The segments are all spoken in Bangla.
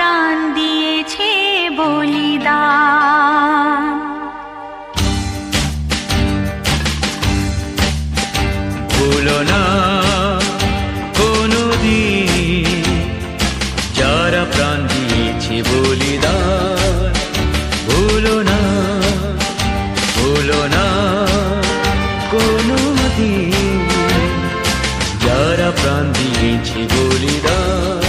প্রাণ দিয়েছে বলিদান। ভুলো না কোনো দিন যারা প্রাণ দিয়েছে বলিদান। ভুলো না ভুলো না কোনো দিন যারা প্রাণ দিয়েছে বলিদান।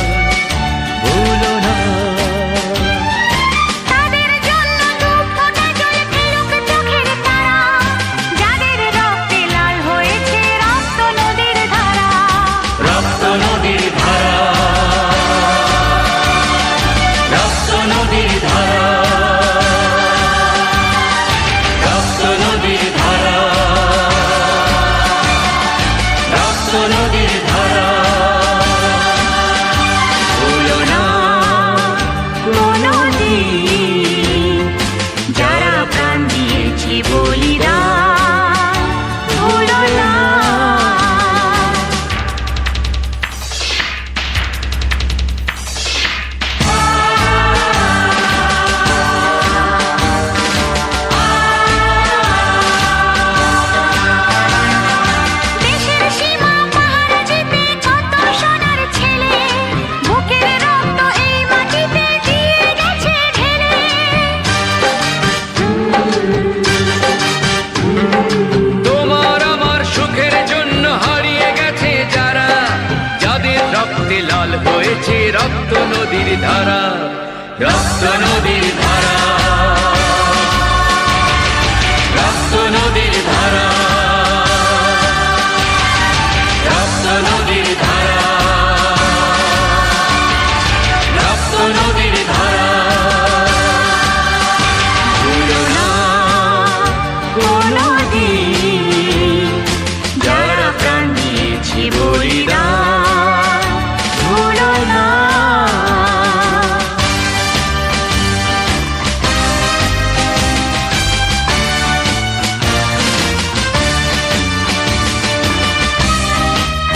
রক্তে লাল হয়েছে রক্ত নদীর ধারা রক্ত নদীর ধারা।